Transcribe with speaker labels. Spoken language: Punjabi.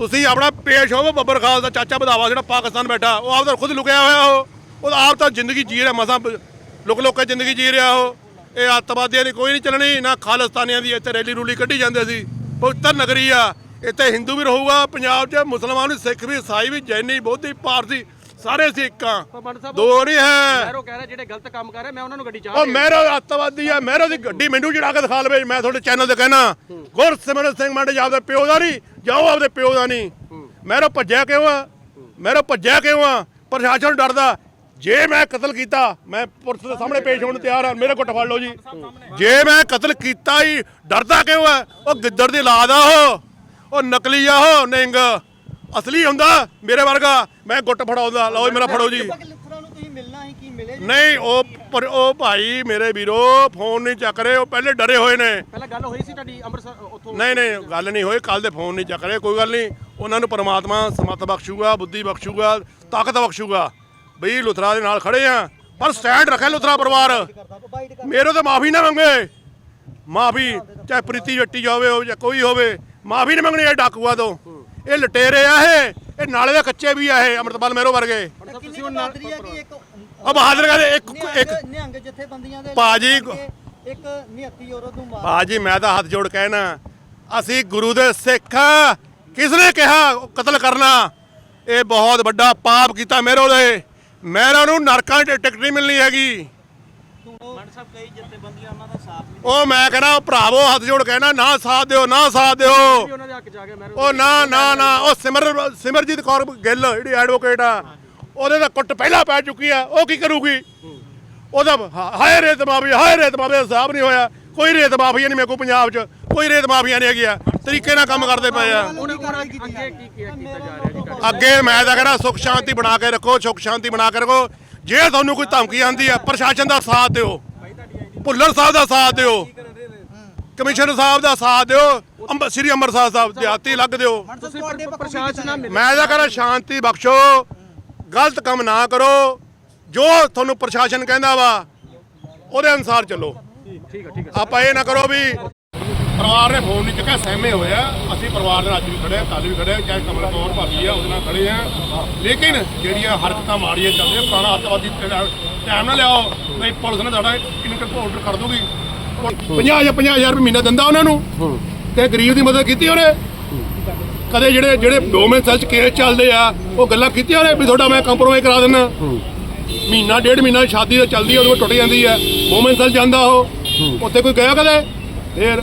Speaker 1: ਤੁਸੀਂ ਆਪਣਾ ਪੇਸ਼ ਹੋਵੋ ਬੱਬਰ ਖਾਲ ਦਾ ਚਾਚਾ ਬਧਾਵਾ ਜਿਹੜਾ ਪਾਕਿਸਤਾਨ ਬੈਠਾ, ਉਹ ਆਪ ਤਾਂ ਖੁਦ ਲੁਕਿਆ ਹੋਇਆ ਉਹ। ਉਹ ਆਪ ਤਾਂ ਜ਼ਿੰਦਗੀ ਜੀ ਰਿਹਾ, ਮਸਾਂ ਲੁਕ ਲੁਕ ਕੇ ਜ਼ਿੰਦਗੀ ਜੀ ਰਿਹਾ ਉਹ। ਇਹ ਅੱਤਵਾਦੀਆਂ ਦੀ ਕੋਈ ਨਹੀਂ ਚੱਲਣੀ, ਨਾ ਖਾਲਿਸਤਾਨੀਆਂ ਦੀ ਇੱਥੇ ਰੈਲੀ ਰੂਲੀ ਕੱਢੀ ਜਾਂਦੇ ਸੀ। ਪਵਿੱਤਰ ਨਗਰੀ ਆ, ਇੱਥੇ ਹਿੰਦੂ ਵੀ ਰਹੂਗਾ, ਪੰਜਾਬ 'ਚ ਮੁਸਲਮਾਨ ਵੀ, ਸਿੱਖ ਵੀ ਈਸਾਈ ਵੀ, ਜੈਨੀ, ਬੋਧੀ, ਪਾਰਸੀ ਸਾਰੇ
Speaker 2: ਸਾਹਿਬ
Speaker 1: ਦੋ ਨਹੀਂ ਹੈ।
Speaker 2: ਮੈਰੋ ਕਹਿ ਰਿਹਾ ਜਿਹੜੇ ਗਲਤ ਕੰਮ ਕਰ ਰਹੇ ਮੈਂ ਉਹਨਾਂ ਨੂੰ ਗੱਡੀ ਚਾਹ
Speaker 1: ਉਹ ਮਹਿਰੋ ਅੱਤਵਾਦੀ ਆ ਮਹਿਰੋ ਦੀ ਗੱਡੀ ਮੈਨੂੰ ਜਿਹੜਾ ਕੇ ਦਿਖਾ ਲਵੇ ਮੈਂ ਤੁਹਾਡੇ ਚੈਨਲ ਤੇ ਕਹਿਣਾ। ਗੁਰਸਿਮਰਨ ਸਿੰਘ ਮੰਡ ਜੀ ਆਪਦੇ ਪਿਓ ਦਾ ਨਹੀਂ ਜਾਓ ਆਪਦੇ ਪਿਓ ਦਾ ਨਹੀਂ। ਮਹਿਰੋ ਭੱਜਿਆ ਕਿਉਂ ਆ? ਮਹਿਰੋ ਭੱਜਿਆ ਕਿਉਂ ਆ? ਪ੍ਰਸ਼ਾਸਨ ਡਰਦਾ। ਜੇ ਮੈਂ ਕਤਲ ਕੀਤਾ ਮੈਂ ਪੁਲਿਸ ਦੇ ਸਾਹਮਣੇ ਪੇਸ਼ ਹੋਣ ਨੂੰ ਤਿਆਰ ਆ ਮੇਰੇ ਕੋਲ ਫੜ ਲਓ ਜੀ। ਜੇ ਮੈਂ ਕਤਲ ਕੀਤਾ ਹੀ ਡਰਦਾ ਕਿਉਂ ਆ? ਉਹ ਗਿੱਦੜ ਦੀ ਔਲਾਦ ਆ ਉਹ। ਉਹ ਨਕਲੀ ਆ ਉਹ ਨਿੰਗ। ਅਸਲੀ ਹੁੰਦਾ ਮੇਰੇ ਵਰਗਾ। ਮੈਂ ਗੁੱਟ ਫੜਾਉਂਦਾ। ਲਓ ਜੀ ਮੇਰਾ ਫੜੋ ਜੀ।
Speaker 3: ਲੁੱਥਰਾਂ ਨੂੰ ਤੁਸੀਂ ਮਿਲਣਾ ਸੀ ਕੀ ਮਿਲੇ ਜੀ?
Speaker 1: ਨਹੀਂ ਉਹ ਪਰ ਉਹ ਭਾਈ ਮੇਰੇ ਵੀਰੋ ਫੋਨ ਨਹੀਂ ਚੱਕ ਰਹੇ। ਉਹ ਪਹਿਲੇ ਡਰੇ ਹੋਏ ਨੇ।
Speaker 2: ਪਹਿਲਾਂ ਗੱਲ ਹੋਈ ਸੀ ਤੁਹਾਡੀ ਅੰਮ੍ਰਿਤਸਰ ਉੱਥੋਂ?
Speaker 1: ਨਹੀਂ ਨਹੀਂ ਗੱਲ ਨਹੀਂ ਹੋਈ। ਕੱਲ ਦੇ ਫੋਨ ਨਹੀਂ ਚੱਕ ਰਹੇ ਕੋਈ ਗੱਲ ਨਹੀਂ। ਉਹਨਾਂ ਨੂੰ ਪਰਮਾਤਮਾ ਸਮਤ ਬਖਸ਼ੂਗਾ ਬੁੱਧੀ ਬਖਸ਼ੂਗਾ ਤਾਕਤ ਬਖਸ਼ੂਗਾ। ਬਈ ਲੁਥਰਾ ਦੇ ਨਾਲ ਖੜੇ ਆ। ਪਰ ਸਟੈਂਡ ਰੱਖੇ ਲੁਥਰਾ ਪਰਿਵਾਰ। ਮੇਰੇ ਤੋਂ ਮਾਫੀ ਨਾ ਮੰਗੇ। ਮਾਫੀ ਚਾਹੇ ਪ੍ਰੀਤੀ ਜੱਟੀ ਜਾਵੇ ਹੋਵੇ ਜਾਂ ਕੋਈ ਹੋਵੇ। ਮਾਫੀ ਨਹੀਂ ਮੰਗਣੀ ਇਹ ਡਾਕੂਆ ਤੋਂ। ਇਹ ਲਟੇਰੇ ਆ ਇਹ। ਇਹ ਨਾਲੇ ਦੇ ਕੱਚੇ ਵੀ ਆ ਇਹ ਅੰਮ੍ਰਿਤਪਾਲ ਮੇਰੋ ਵਰਗੇ।
Speaker 3: ਕਿੰਨੀ ਕੁ ਬਹਾਦਰੀ ਹੈ ਕਿ ਇੱਕ
Speaker 1: ਉਹ ਬਹਾਦਰ ਕਹਿੰਦੇ ਇੱਕ ਇੱਕ
Speaker 3: ਨਿਹੰਗ ਜਥੇਬੰਦੀਆਂ ਦੇ
Speaker 1: ਭਾਜੀ,
Speaker 3: ਇੱਕ ਨਿਹੱਤੀ ਔਰਤ ਨੂੰ ਮਾਰ
Speaker 1: ਬਾਜੀ ਮੈਂ ਤਾਂ ਹੱਥ ਜੋੜ ਕਹਿਣਾ ਅਸੀਂ ਗੁਰੂ ਦੇ ਸਿੱਖ। ਕਿਸ ਨੇ ਕਿਹਾ ਕਤਲ ਕਰਨਾ? ਇਹ ਬਹੁਤ ਵੱਡਾ ਪਾਪ ਕੀਤਾ ਮੇਰੋ ਦੇ ਮੇਰਾ ਨੂੰ ਨਰਕਾਂ 'ਚ ਟਿਕਟ ਨਹੀਂ ਮਿਲਣੀ ਹੈਗੀ।
Speaker 3: ਸਾਹਿਬ ਕਈ ਜਥੇਬੰਦੀਆਂ ਉਹਨਾਂ ਦਾ ਸਾਥ ਨਹੀਂ
Speaker 1: ਉਹ ਮੈਂ ਕਹਿੰਦਾ ਭਰਾਵੋ ਹੱਥ ਜੋੜ ਕਹਿਣਾ ਨਾ ਸਾਥ ਦਿਓ ਨਾ ਸਾਥ ਦਿਓ।
Speaker 2: ਉਹਨਾਂ ਦੇ ਹੱਕ ਚ ਆ ਗਿਆ ਮੈਰੋ
Speaker 1: ਉਹ ਨਾ ਨਾ ਨਾ ਉਹ ਸਿਮਰ ਸਿਮਰਜੀਤ ਕੌਰ ਗਿੱਲ ਜਿਹੜੀ ਐਡਵੋਕੇਟ ਆ ਉਹਦੇ ਦਾ ਕੁੱਟ ਪਹਿਲਾਂ ਪੈ ਚੁੱਕੀ ਆ ਉਹ ਕੀ ਕਰੂਗੀ? ਉਹਦਾ ਹਾਏ ਰੇਤ ਮਾਫੀ ਹਾਏ ਰੇਤ ਮਾਫੀ ਹਿਸਾਬ ਨਹੀਂ ਹੋਇਆ। ਕੋਈ ਰੇਤ ਮਾਫੀਆ ਨਹੀਂ ਮੇਰੇ ਕੋਲ ਪੰਜਾਬ 'ਚ ਕੋਈ ਰੇਤ ਮਾਫੀਆ ਨਹੀਂ ਹੈਗੀ ਆ। ਤਰੀਕੇ ਨਾਲ ਕੰਮ ਕਰਦੇ ਪਏ ਆ।
Speaker 2: ਅੱਗੇ
Speaker 1: ਮੈਂ ਤਾਂ ਕਹਿੰਦਾ ਸੁਖ ਸ਼ਾਂਤੀ ਬਣਾ ਕੇ ਰੱਖੋ ਸੁਖ ਸ਼ਾਂਤੀ ਬਣਾ ਕੇ ਰੱਖੋ। ਜੇ ਤੁਹਾਨੂੰ ਕੋਈ ਧਮਕੀ ਆਂਦੀ ਆ ਪ੍ਰਸ਼ਾਸਨ ਦਾ ਸਾਥ ਦਿਓ। ਭੁੱਲਰ ਸਾਹਿਬ ਦਾ ਸਾਥ ਦਿਓ। ਕਮਿਸ਼ਨਰ ਸਾਹਿਬ ਦਾ ਸਾਥ ਦਿਓ। ਅੰਬ ਸ੍ਰੀ ਅੰਮ੍ਰਿਤਸਰ ਸਾਹਿਬ ਦਿਹਾਤੀ ਲੱਗ ਦਿਓ। ਮੈਂ ਤਾਂ ਕਹਿੰਦਾ ਸ਼ਾਂਤੀ ਬਖਸ਼ੋ। ਗਲਤ ਕੰਮ ਨਾ ਕਰੋ। ਜੋ ਤੁਹਾਨੂੰ ਪ੍ਰਸ਼ਾਸਨ ਕਹਿੰਦਾ ਵਾ ਉਹਦੇ ਅਨੁਸਾਰ ਚੱਲੋ।
Speaker 2: ਠੀਕ ਹੈ ਠੀਕ ਹੈ
Speaker 1: ਆਪਾਂ ਇਹ ਨਾ ਕਰੋ ਵੀ ਪਰਿਵਾਰ ਨੇ ਫੋਨ ਨਹੀਂ ਚੱਕਿਆ, ਸਹਿਮੇ ਹੋਇਆ ਅਸੀਂ ਪਰਿਵਾਰ ਨਾਲ ਅੱਜ ਵੀ ਖੜੇ ਆ ਕੱਲ ਵੀ ਖੜੇ ਆ, ਚਾਹੇ ਕਮਲ ਕੌਰ ਭਾਬੀ ਆ, ਉਹਦੇ ਨਾਲ ਖੜੇ ਆ। ਲੇਕਿਨ ਜਿਹੜੀਆਂ ਹਰਕਤਾਂ ਮਾੜੀਆਂ ਚੱਲਦੀਆਂ, ਪੁਰਾਣਾ ਅੱਤਵਾਦੀ ਟਾਈਮ ਨਾ ਲਿਆਓ, ਨਹੀਂ ਪੁਲਿਸ ਨੇ ਤੁਹਾਡਾ ਇਨਕਮ ਆਰਡਰ ਕਰ ਦੂਗੀ 50 ਜਾਂ 50000 ਰੁਪਏ ਮਹੀਨਾ ਦਿੰਦਾ ਉਹਨਾਂ ਨੂੰ। ਤੇ ਗਰੀਬ ਦੀ ਮਦਦ ਕੀਤੀ ਉਹਨੇ? ਕਦੇ ਜਿਹੜੇ ਜਿਹੜੇ ਡੋਮੈਨ ਸੈਲ ਚ ਕੇਸ ਚੱਲਦੇ ਆ, ਉਹ ਗੱਲਾਂ ਕੀਤੀਆਂ ਉਹਨੇ ਵੀ ਤੁਹਾਡਾ ਮੈਂ ਕੰਪਰੋਮਾਈਜ਼ ਕਰਾ ਦਿੰਦਾ? ਮਹੀਨਾ, ਡੇਢ ਮਹੀਨਾ ਸ਼ਾਦੀ ਦਾ ਚੱਲਦੀ ਆ ਉਦੋਂ ਟੁੱਟ ਜਾਂਦੀ ਆ। ਵੂਮਨ ਸੈਲ ਜਾਂਦਾ ਉਹ। ਉੱਥੇ ਕੋਈ ਗਿਆ ਕਦੇ? ਫੇਰ